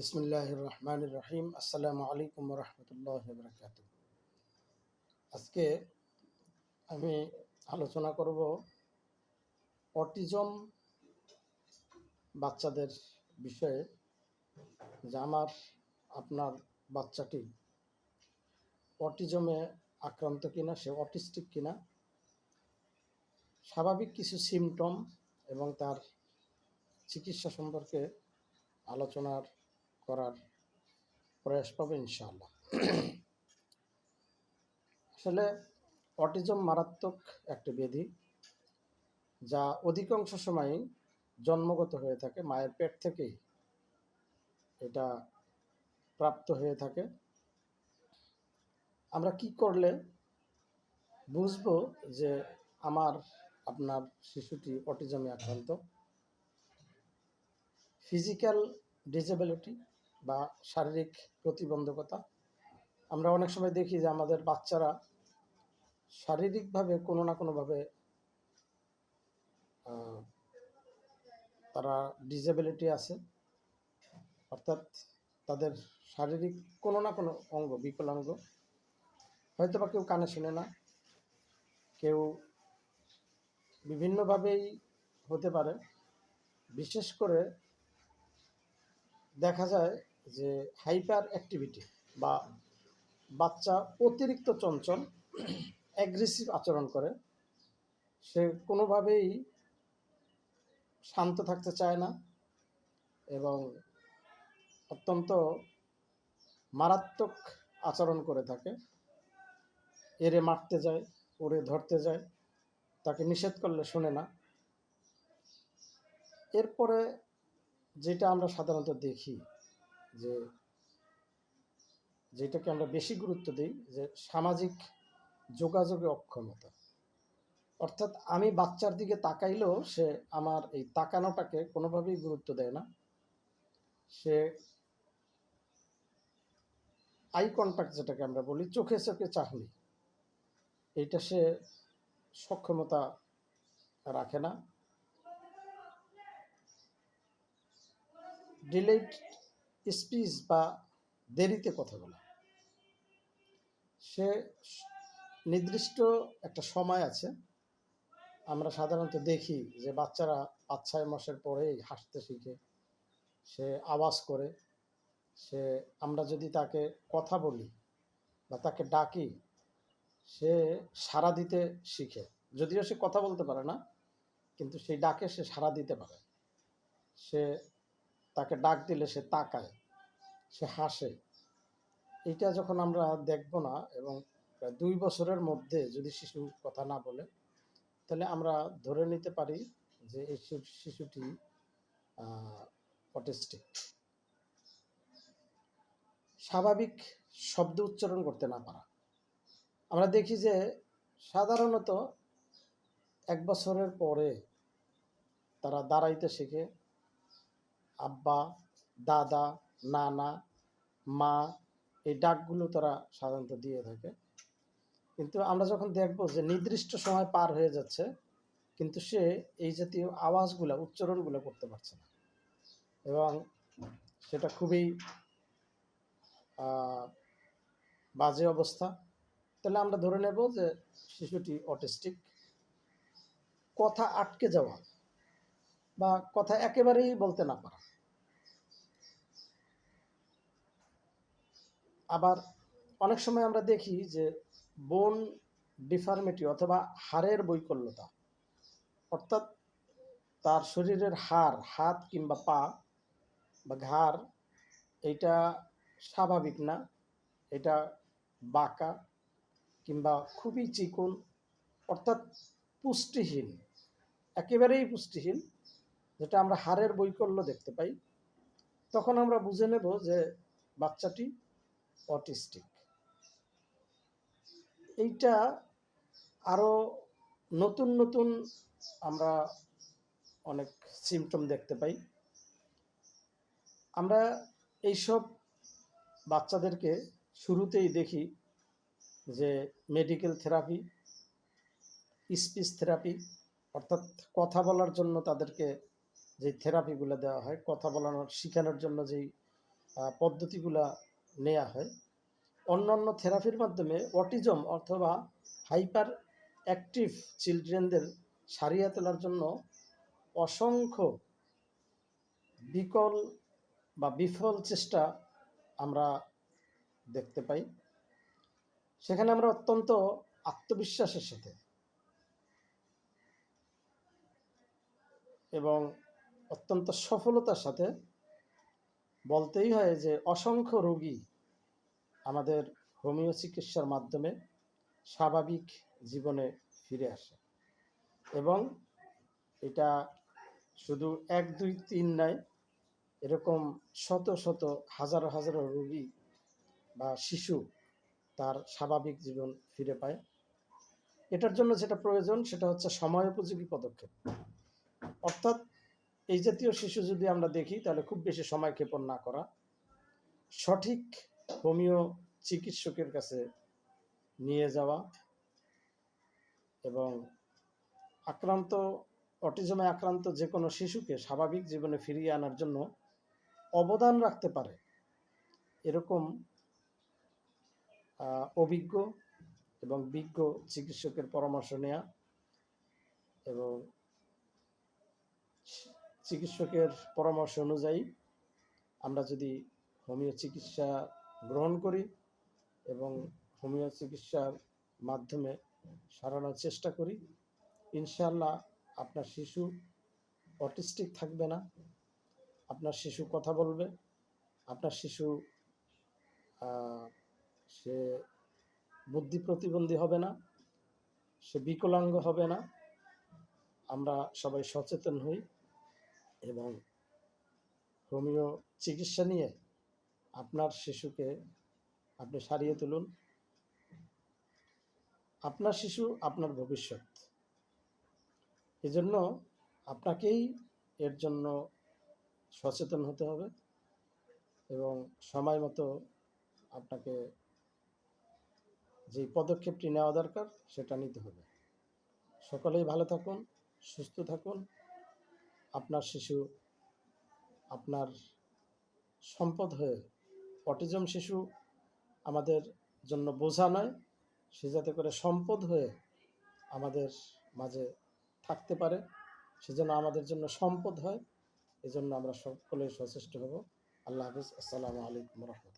বিসমুল্লাহ রহমান রহিম আসসালামু আলাইকুম রহমতুল্লাহ বরকাত আজকে আমি আলোচনা করব অটিজম বাচ্চাদের বিষয়ে। যে আমার, আপনার বাচ্চাটি অটিজমে আক্রান্ত কিনা, সে অটিস্টিক কিনা, স্বাভাবিক কিছু সিমটম এবং তার চিকিৎসা সম্পর্কে আলোচনার করার প্রয়াস পাবো ইনশাআল্লাহ। আসলে অটিজম মারাত্মক একটি ব্যাধি যা অধিকাংশ সময়ই জন্মগত হয়ে থাকে, মায়ের পেট থেকেই এটা প্রাপ্ত হয়ে থাকে। আমরা কি করলে বুঝব যে আমার, আপনার শিশুটি অটিজমে আক্রান্ত? ফিজিক্যাল ডিসেবিলিটি বা শারীরিক প্রতিবন্ধকতা। আমরা অনেক সময় দেখি যে আমাদের বাচ্চারা শারীরিকভাবে কোনো না কোনোভাবে তারা ডিসেবিলিটি আছে। অর্থাৎ তাদের শারীরিক কোনো না কোনো অঙ্গ বিকলাঙ্গ হয়তো বা কেউ কানে শোনে না। কেউ বিভিন্নভাবেই হতে পারে। বিশেষ করে দেখা যায় যে হাইপার অ্যাক্টিভিটি বা বাচ্চা অতিরিক্ত চঞ্চল অ্যাগ্রেসিভ আচরণ করে, সে কোনোভাবেই শান্ত থাকতে চায় না এবং অত্যন্ত মারাত্মক আচরণ করে থাকে। এরে মারতে যায়, ওরে ধরতে যায়, তাকে নিষেধ করলে শোনে না। এরপরে যেটা আমরা সাধারণত দেখি যে যেটাকে আমরা বেশি গুরুত্ব দিই, যে সামাজিক যোগাযোগে অক্ষমতা। অর্থাৎ আমি বাচ্চার দিকে তাকাইলেও সে আমার এই তাকানোটাকে কোনোভাবেই গুরুত্ব দেয় না। সে আই কন্ট্যাক্ট যেটাকে আমরা বলি, চোখে চোখে চাহনি। এইটা সে সক্ষমতা রাখে না। ডিলেট স্পিচ বা দেরিতে কথা বলা। সে নির্দিষ্ট একটা সময় আছে। আমরা সাধারণত দেখি যে বাচ্চারা পাঁচ, ছয় মাসের পরেই হাসতে শিখে। সে আওয়াজ করে। সে, আমরা যদি তাকে কথা বলি বা তাকে ডাকি, সে সাড়া দিতে শিখে। যদিও সে কথা বলতে পারে না, কিন্তু সেই ডাকে সে সাড়া দিতে পারে। সে তাকে ডাক দিলে সে তাকায়, সে হাসে। এটা যখন আমরা দেখব না এবং দুই বছরের মধ্যে যদি শিশু কথা না বলে তাহলে আমরা ধরে নিতে পারি যে এই শিশুটি অটিস্টিক। স্বাভাবিক শব্দ উচ্চারণ করতে না পারা। আমরা দেখি যে সাধারণত এক বছরের পরে তারা দাঁড়াইতে শেখে আব্বা, দাদা, নানা, মা, এই ডাকগুলো তারা সাধারণত দিয়ে থাকে। কিন্তু আমরা যখন দেখব যে নির্দিষ্ট সময় পার হয়ে যাচ্ছে, কিন্তু সে এই জাতীয় আওয়াজগুলো, উচ্চারণগুলো করতে পারছে না। এবং সেটা খুবই বাজে অবস্থা। তাহলে আমরা ধরে নেব যে শিশুটি অটিস্টিক। কথা আটকে যাওয়া বা কথা একেবারেই বলতে না পারা। আবার অনেক সময় আমরা দেখি যে বোন ডিফার্মিটি অথবা হাড়ের বৈকল্যতা, অর্থাৎ তার শরীরের হাড়, হাত কিংবা পা বা ঘাড়, এটা স্বাভাবিক না, এটা বাঁকা কিংবা খুবই চিকন, অর্থাৎ পুষ্টিহীন, একেবারেই পুষ্টিহীন, যেটা আমরা হাড়ের বৈকল্য দেখতে পাই, তখন আমরা বুঝে নেব যে বাচ্চাটি অটিস্টিক। এইটা আরও নতুন নতুন আমরা অনেক সিমটম দেখতে পাই। আমরা এইসব বাচ্চাদেরকে শুরুতেই দেখি যে মেডিকেল থেরাপি স্পিচ থেরাপি অর্থাৎ কথা বলার জন্য তাদেরকে যে থেরাপিগুলো দেওয়া হয়, কথা বলানোর শেখানোর জন্য যেই পদ্ধতিগুলা নেওয়া হয়। অন্যান্য থেরাপির মাধ্যমে অটিজম অথবা হাইপার অ্যাক্টিভ চিলড্রেনদের সারিয়ে তোলার জন্য অসংখ্য বিকল বা বিফল চেষ্টা আমরা দেখতে পাই। সেখানে আমরা অত্যন্ত আত্মবিশ্বাসের সাথে এবং অত্যন্ত সফলতার সাথে বলতেই হয় যে অসংখ্য রোগী আমাদের হোমিও চিকিৎসার মাধ্যমে স্বাভাবিক জীবনে ফিরে আসে। এবং এটা শুধু এক, দুই, তিন নয় এরকম শত শত, হাজারো হাজারো রোগী বা শিশু তার স্বাভাবিক জীবন ফিরে পায়। এটার জন্য যেটা প্রয়োজন, সেটা হচ্ছে সময়োপযোগী পদক্ষেপ। অর্থাৎ এই জাতীয় শিশু যদি আমরা দেখি, তাহলে খুব বেশি সময় ক্ষেপণ না করা। সঠিক হোমিও চিকিৎসকের কাছে নিয়ে যাওয়া এবং আক্রান্ত, অটিজমে আক্রান্ত যে কোনো শিশুকে স্বাভাবিক জীবনে ফিরিয়ে আনার জন্য অবদান রাখতে পারে। এরকম অভিজ্ঞ এবং বিজ্ঞ চিকিৎসকের পরামর্শ নেওয়া এবং চিকিৎসকের পরামর্শ অনুযায়ী আমরা যদি হোমিও চিকিৎসা গ্রহণ করি এবং হোমিও চিকিৎসার মাধ্যমে সারানোর চেষ্টা করি। ইনশাল্লাহ আপনার শিশু অটিস্টিক থাকবে না। আপনার শিশু কথা বলবে। আপনার শিশু সে বুদ্ধি প্রতিবন্ধী হবে না। সে বিকলাঙ্গ হবে না। আমরা সবাই সচেতন হই এবং হোমিও চিকিৎসা নিয়ে আপনার শিশুকে আপনি সারিয়ে তুলুন। আপনার শিশু আপনার ভবিষ্যৎ। এজন্য আপনাকেই এর জন্য সচেতন হতে হবে এবং সময় মতো আপনাকে যে পদক্ষেপটি নেওয়া দরকার সেটা নিতে হবে। সকলেই ভালো থাকুন, সুস্থ থাকুন। আপনার শিশু আপনার সম্পদ হয়ে অটিজম শিশু আমাদের জন্য বোঝা নয়, সে যাতে করে সম্পদ হয়ে আমাদের মাঝে থাকতে পারে সেজন্য আমাদের জন্য সম্পদ হয়, এজন্য আমরা সকলে সচেষ্ট হব। আল্লাহ হাফিজ। আসসালামু আলাইকুম রহমতুল্লাহ।